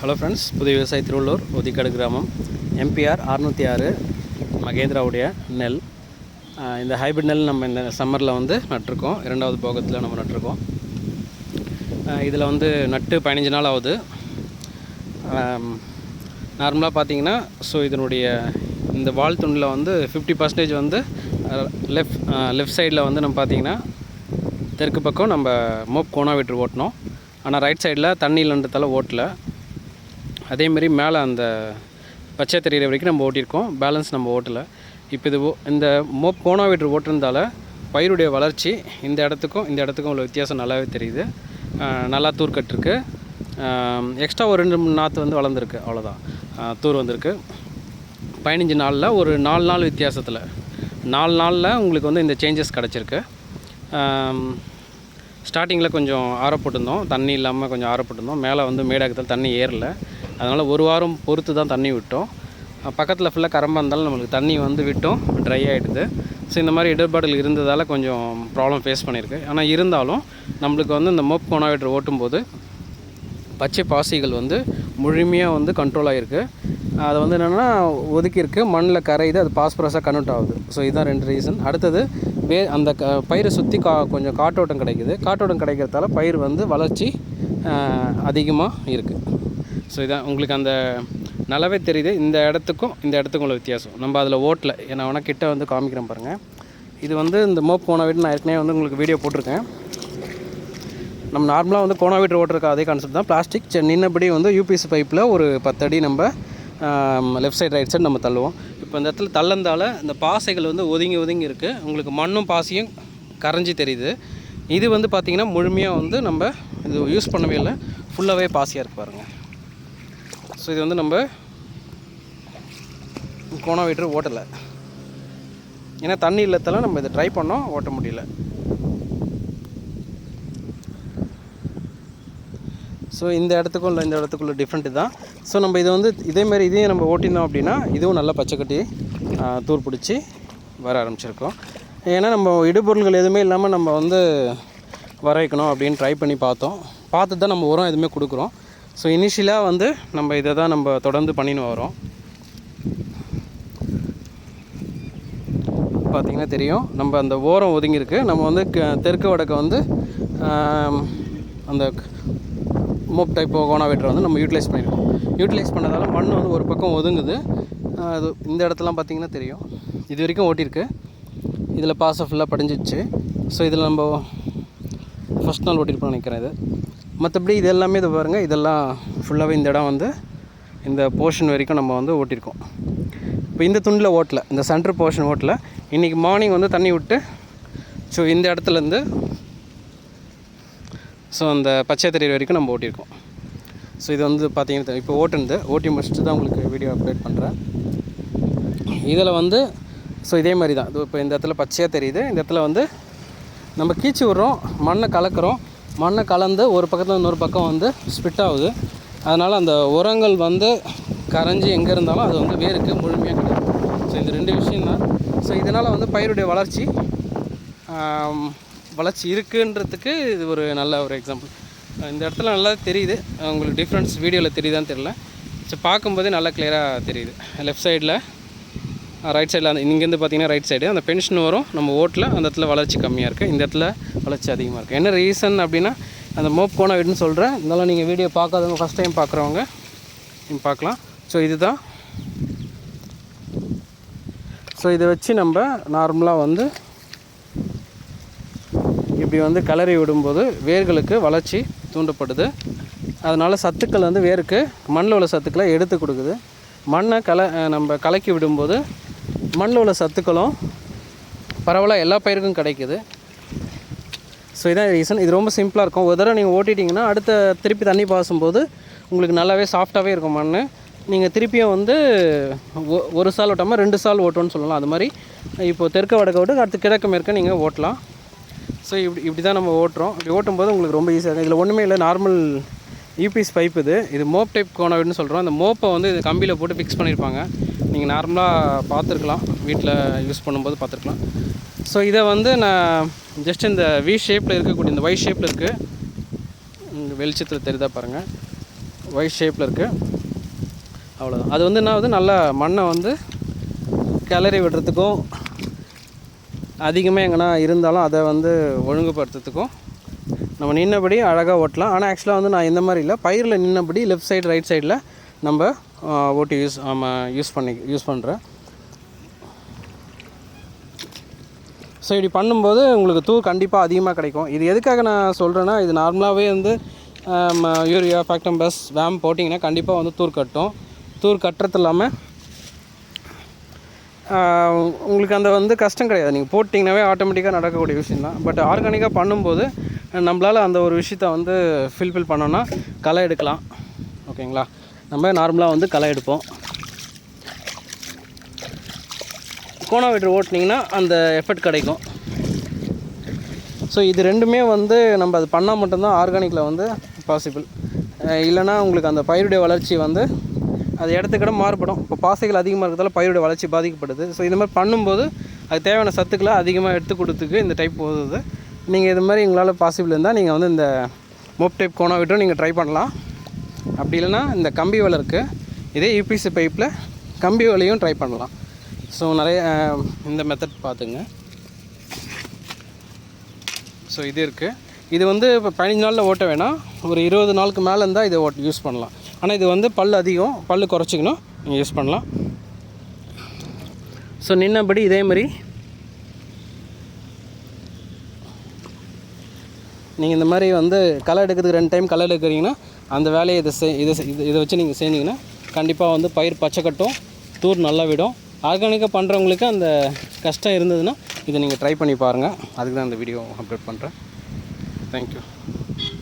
Hello friends புதிய விவசாய திருவள்ளூர் ஒதிக்காடு கிராமம். எம்பிஆர் அறுநூற்றி ஆறு மகேந்திராவுடைய நெல். இந்த ஹைபிரிட் நெல் நம்ம இந்த சம்மரில் வந்து நட்டிருக்கோம். இரண்டாவது போகத்தில் நம்ம நட்டிருக்கோம். இதில் வந்து நட்டு பதினஞ்சு நாள் ஆகுது. நார்மலாக பார்த்தீங்கன்னா ஸோ இதனுடைய இந்த வால் துண்டில் வந்து ஃபிஃப்டி பர்சன்டேஜ் வந்து லெஃப்ட் லெஃப்ட் சைடில் வந்து நம்ம பார்த்தீங்கன்னா தெற்கு பக்கம் நம்ம மோப் கோனாவிட்ரு ஓட்டினோம். ஆனால் ரைட் சைடில் தண்ணி இல்லைன்றதால ஓட்டலை. அதேமாரி மேலே அந்த பச்சை தெரிகிற வரைக்கும் நம்ம ஓட்டியிருக்கோம். பேலன்ஸ் நம்ம ஓட்டலை. இப்போ இது ஓ- இந்த மோ கோனாவிட்ரு ஓட்டுறதால பயிருடைய வளர்ச்சி இந்த இடத்துக்கும் இந்த இடத்துக்கும் உள்ள வித்தியாசம் நல்லாவே தெரியுது. நல்லா தூர் கட்டிருக்கு. எக்ஸ்ட்ரா ஒரு ரெண்டு மூணு நாற்று வந்து வளர்ந்துருக்கு. அவ்வளோதான் தூர் வந்திருக்கு. பதினஞ்சு நாளில் ஒரு நாலு நாள் வித்தியாசத்தில். நாலு நாளில் உங்களுக்கு வந்து இந்த சேஞ்சஸ் கிடச்சிருக்கு. ஸ்டார்டிங்கில் கொஞ்சம் ஆறப்பட்டிருந்தோம் தண்ணி இல்லாமல் கொஞ்சம் ஆறப்பட்டிருந்தோம் மேலே வந்து மேடாக்கத்தில் தண்ணி ஏறல. அதனால் ஒரு வாரம் பொறுத்து தான் தண்ணி விட்டோம். பக்கத்தில் ஃபுல்லாக கரம்பாக இருந்தாலும் நம்மளுக்கு தண்ணி வந்து விட்டோம். ட்ரை ஆகிடுது ஸோ இந்த மாதிரி இடர்பாடுகள் இருந்ததால் கொஞ்சம் ப்ராப்ளம் ஃபேஸ் பண்ணியிருக்கு. ஆனால் இருந்தாலும் நம்மளுக்கு வந்து இந்த மோப் கோனாவேட்டர் ஓட்டும்போது பச்சை பாசிகள் வந்து முழுமையாக வந்து கண்ட்ரோல் ஆகிருக்கு அதை வந்து என்னென்னா ஒதுக்கியிருக்கு. மண்ணில் கரையுது. அது பாஸ்பரஸாக கன்வெர்ட் ஆகுது. ஸோ இதுதான் ரெண்டு ரீசன் அடுத்தது வே அந்த க பயிரை சுற்றி கா கொஞ்சம் காற்றோட்டம் கிடைக்குது. காட்டோட்டம் கிடைக்கிறதால பயிர் வந்து வளர்ச்சி அதிகமாக இருக்குது ஸோ இதான் உங்களுக்கு அந்த நல்லாவே தெரியுது. இந்த இடத்துக்கும் இந்த இடத்துக்கும் உள்ள வித்தியாசம். நம்ம அதில் ஓட்டில். ஏன்னா வேணால் கிட்ட வந்து காமிக்கிறேன் பாருங்கள் இது வந்து இந்த மோப் போன வீடு நான் ஏற்கனவே வந்து உங்களுக்கு வீடியோ போட்டிருக்கேன். நம்ம நார்மலாக வந்து கோனாவீட்டர் ஓட்டுறக்க அதே கான்செப்ட் தான். பிளாஸ்டிக் நின்னபடி வந்து யூபிஎஸ் பைப்பில் ஒரு பத்தடி நம்ம லெஃப்ட் சைடு ரைட் சைடு நம்ம தள்ளுவோம். இப்போ இந்த இடத்துல தள்ளந்தால் இந்த பாசைகள் வந்து ஒதுங்கி ஒதுங்கி இருக்குது உங்களுக்கு மண்ணும் பாசியும் கரைஞ்சி தெரியுது. இது வந்து பார்த்திங்கன்னா முழுமையாக வந்து நம்ம இது யூஸ் பண்ணவே இல்லை. ஃபுல்லாகவே பாசியாக இருக்கு பாருங்கள் ஸோ இது வந்து நம்ம கோனாவீட்டர் ஓட்டலை. ஏன்னா தண்ணி இல்லத்தெல்லாம் நம்ம இதை ட்ரை பண்ணோம் ஓட்ட முடியல. ஸோ இந்த இடத்துக்கும் இல்லை இந்த இடத்துக்குள்ள டிஃப்ரெண்ட்டு தான் ஸோ நம்ம இதை வந்து இதேமாரி இதையும் நம்ம ஓட்டினோம் அப்படின்னா இதுவும் நல்லா பச்சைக்கட்டி தூர் பிடிச்சி வர ஆரம்பிச்சிருக்கோம். ஏன்னா நம்ம இடுபொருள்கள் எதுவுமே இல்லாமல் நம்ம வந்து வர வைக்கணும் அப்படின்னு ட்ரை பண்ணி பார்த்தோம். பார்த்து தான் நம்ம உரம் எதுவுமே கொடுக்குறோம். ஸோ இனிஷியலாக வந்து நம்ம இதை தான் நம்ம தொடர்ந்து பண்ணின்னு வரோம் பார்த்தீங்கன்னா தெரியும். நம்ம அந்த ஓரம் ஒதுங்கியிருக்கு. நம்ம வந்து தெற்கு வடக்க வந்து அந்த மோப் டைப் கோனாவேட்டரை வந்து நம்ம யூட்டிலைஸ் பண்ணியிருக்கோம் யூட்டிலைஸ் பண்ணதால் மண் வந்து ஒரு பக்கம் ஒதுங்குது. அது இந்த இடத்துலாம் பார்த்தீங்கன்னா தெரியும். இது வரைக்கும் ஓட்டியிருக்கு இதில் பாசை ஃபுல்லாக படிஞ்சிச்சு. ஸோ இதில் நம்ம ஃபஸ்ட் நாள் ஓட்டியிருப்போம் நினைக்கிறேன் இது. மற்றபடி இது எல்லாமே இது பாருங்கள் இதெல்லாம் ஃபுல்லாகவே இந்த இடம் வந்து இந்த போர்ஷன் வரைக்கும் நம்ம வந்து ஓட்டியிருக்கோம். இப்போ இந்த துண்டில் ஓட்டல இந்த சென்ட்ரு போர்ஷன் ஓட்டல இன்றைக்கி மார்னிங் வந்து தண்ணி விட்டு ஸோ இந்த இடத்துலேருந்து ஸோ அந்த பச்சைத்தறி வரைக்கும் நம்ம ஓட்டியிருக்கோம். ஸோ இது வந்து பார்த்தீங்கன்னா இப்போ ஓட்டுனது ஓட்டி முடிச்சுட்டு தான் உங்களுக்கு வீடியோ அப்டேட் பண்ணுறேன் இதில் வந்து ஸோ இதே மாதிரி தான். இது இப்போ இந்த இடத்துல பச்சையாக தெரியுது இந்த இடத்துல வந்து நம்ம கீச்சு விட்றோம் மண்ணை கலக்கிறோம் மண்ணை கலந்து ஒரு பக்கத்தில் இன்னொரு பக்கம் வந்து ஸ்பிட் ஆகுது. அதனால் அந்த உரங்கள் வந்து கரைஞ்சி எங்கே இருந்தாலும் அது வந்து வேருக்கு முழுமையாக கிடைக்கும். ஸோ இந்த ரெண்டு விஷயம் தான் ஸோ இதனால் வந்து பயிருடைய வளர்ச்சி வளர்ச்சி இருக்குன்றதுக்கு இது ஒரு நல்ல ஒரு எக்ஸாம்பிள் இந்த இடத்துல நல்லா தெரியுது. உங்களுக்கு டிஃப்ரென்ஸ் வீடியோவில் தெரியுதான்னு தெரியல. ஸோ பார்க்கும்போதே நல்லா கிளியராக தெரியுது. லெஃப்ட் சைடில் ரைட் சைடில் அந்த இங்கேருந்து பார்த்தீங்கன்னா ரைட் சைடு அந்த பென்ஷன் வரும். நம்ம ஓட்டில் அந்த இடத்துல வளர்ச்சி கம்மியாக இருக்குது இந்த இடத்துல வளர்ச்சி அதிகமாக இருக்குது என்ன ரீசன் அப்படின்னா அந்த மோப் கோனா வீடுன்னு சொல்கிறேன் இருந்தாலும் நீங்கள் வீடியோ பார்க்காதவங்க ஃபஸ்ட் டைம் பார்க்குறவங்க நீங்கள் பார்க்கலாம். ஸோ இதுதான். ஸோ இதை வச்சு நம்ம நார்மலாக வந்து இப்படி வந்து கலரி விடும்போது வேர்களுக்கு வளர்ச்சி தூண்டப்படுது. அதனால் சத்துக்கள் வந்து வேருக்கு மண்ணில் உள்ள சத்துக்களை எடுத்து கொடுக்குது. மண்ணை கல நம்ம கலக்கி விடும்போது மண்ணில் உள்ள சத்துக்களும் பரவலாக எல்லா பயிருக்கும் கிடைக்குது. ஸோ இதான் ரீசன் இது ரொம்ப சிம்பிளாக இருக்கும். ஒரு தடவை நீங்கள் ஓட்டிட்டிங்கன்னா அடுத்த திருப்பி தண்ணி பாசும்போது உங்களுக்கு நல்லாவே சாஃப்டாகவே இருக்கும் மண் நீங்கள் திருப்பியும் வந்து ஒ- ஒரு சால் ஓட்டாமல் ரெண்டு சால் ஓட்டோன்னு சொல்லலாம். அது மாதிரி இப்போது தெற்க வடக்க விட்டு அடுத்து கிழக்கு மேற்க நீங்கள் ஓட்டலாம். ஸோ இப்படி இப்படி தான் நம்ம ஓட்டுறோம். இப்படி ஓட்டும்போது உங்களுக்கு ரொம்ப ஈஸியாக இருக்கும். இதில் ஒன்றுமே இல்லை. நார்மல் யூபிஎஸ் பைப் இது. இது மோப் டைப் கோனவிட்னு சொல்கிறோம் அந்த மோப்பை வந்து இது கம்பியில் போட்டு ஃபிக்ஸ் பண்ணியிருப்பாங்க நீங்கள் நார்மலாக பார்த்துருக்கலாம் வீட்டில் யூஸ் பண்ணும்போது பார்த்துருக்கலாம். ஸோ இதை வந்து நான் ஜஸ்ட் இந்த வி ஷேப்பில் இருக்கக்கூடிய இந்த ஒய் ஷேப்பில் இருக்குது வெளிச்சத்தில் தெரியுதா பாருங்கள் ஒயிட் ஷேப்பில் இருக்குது அவ்வளோதான் அது வந்து என்ன ஆகுது? நல்லா மண்ணை வந்து கிளறி விடுறதுக்கும் அதிகமாக எங்கன்னா இருந்தாலும் அதை வந்து ஒழுங்குபடுத்துறதுக்கும் நம்ம நின்னபடி அழகாக ஓட்டலாம். ஆனால் ஆக்சுவலாக வந்து நான் இந்த மாதிரி இல்லை. பயிரில் நின்னபடி லெஃப்ட் சைடு ரைட் சைடில் நம்ம ஓட்டி யூஸ் ஆமாம் யூஸ் பண்ணி யூஸ் பண்ணுறேன் ஸோ இப்படி பண்ணும்போது உங்களுக்கு தூள் கண்டிப்பாக அதிகமாக கிடைக்கும். இது எதுக்காக நான் சொல்கிறேன்னா இது நார்மலாகவே வந்து யூரியா ஃபேக்டம் பஸ் வேம் போட்டிங்கன்னா கண்டிப்பாக வந்து தூர் கட்டும். தூர் கட்டுறது இல்லாமல் உங்களுக்கு அந்த வந்து கஷ்டம் கிடையாது. நீங்கள் போட்டிங்கனாவே ஆட்டோமேட்டிக்காக நடக்கக்கூடிய விஷயம் தான். பட் ஆர்கானிக்காக பண்ணும்போது நம்மளால் அந்த ஒரு விஷயத்த வந்து ஃபில்ஃபில் பண்ணோன்னா களை எடுக்கலாம். ஓகேங்களா நம்ம நார்மலாக வந்து களை எடுப்போம். கோணாமீட்டர் ஓட்டினீங்கன்னா அந்த எஃபெக்ட் கிடைக்கும். ஸோ இது ரெண்டுமே வந்து நம்ம அது பண்ணால் மட்டும்தான் ஆர்கானிக்கில் வந்து பாசிபிள் இல்லைன்னா உங்களுக்கு அந்த பயிருடைய வளர்ச்சி வந்து அது இடத்துக்கிட மாறுபடும். இப்போ பாசைகள் அதிகமாக இருக்கிறதால பயிருடைய வளர்ச்சி பாதிக்கப்படுது. ஸோ இந்த மாதிரி பண்ணும்போது அது தேவையான சத்துக்களை அதிகமாக எடுத்து கொடுத்துக்கு இந்த டைப் போகுது. நீங்கள் இது மாதிரி உங்களால் பாசிபிள் இருந்தால் நீங்கள் வந்து இந்த மோப் டைப் கோணாவிட்டும் நீங்கள் ட்ரை பண்ணலாம். அப்படி இல்லைன்னா இந்த கம்பி வலை இருக்குது இதே யூபிசி பைப்பில் கம்பி வலையும் ட்ரை பண்ணலாம். ஸோ நிறைய இந்த மெத்தட் பார்த்துங்க. ஸோ இது இருக்குது இது வந்து இப்போ பதினஞ்சு நாளில் ஓட்ட வேணாம். ஒரு இருபது நாளுக்கு மேலே இருந்தால் இதை ஓட் யூஸ் பண்ணலாம். ஆனால் இது வந்து பல் அதிகம். பல் குறைச்சிக்கணும். நீங்கள் யூஸ் பண்ணலாம். ஸோ நின்னபடி இதே மாதிரி. நீங்கள் இந்த மாதிரி வந்து களை எடுக்கிறதுக்கு ரெண்டு டைம் களை எடுக்கிறீங்கன்னா அந்த வேலையை இதை செய் இதை இதை வச்சு நீங்கள் செஞ்சிங்கன்னா கண்டிப்பாக வந்து பயிர் பச்சை கட்டும் தூர் நல்லா விடும். ஆர்கானிக்காக பண்ணுறவங்களுக்கு அந்த கஷ்டம் இருந்ததுன்னா இதை நீங்கள் ட்ரை பண்ணி பாருங்கள் அதுக்கு தான் இந்த வீடியோ அப்லோட் பண்ணுறேன். தேங்க்யூ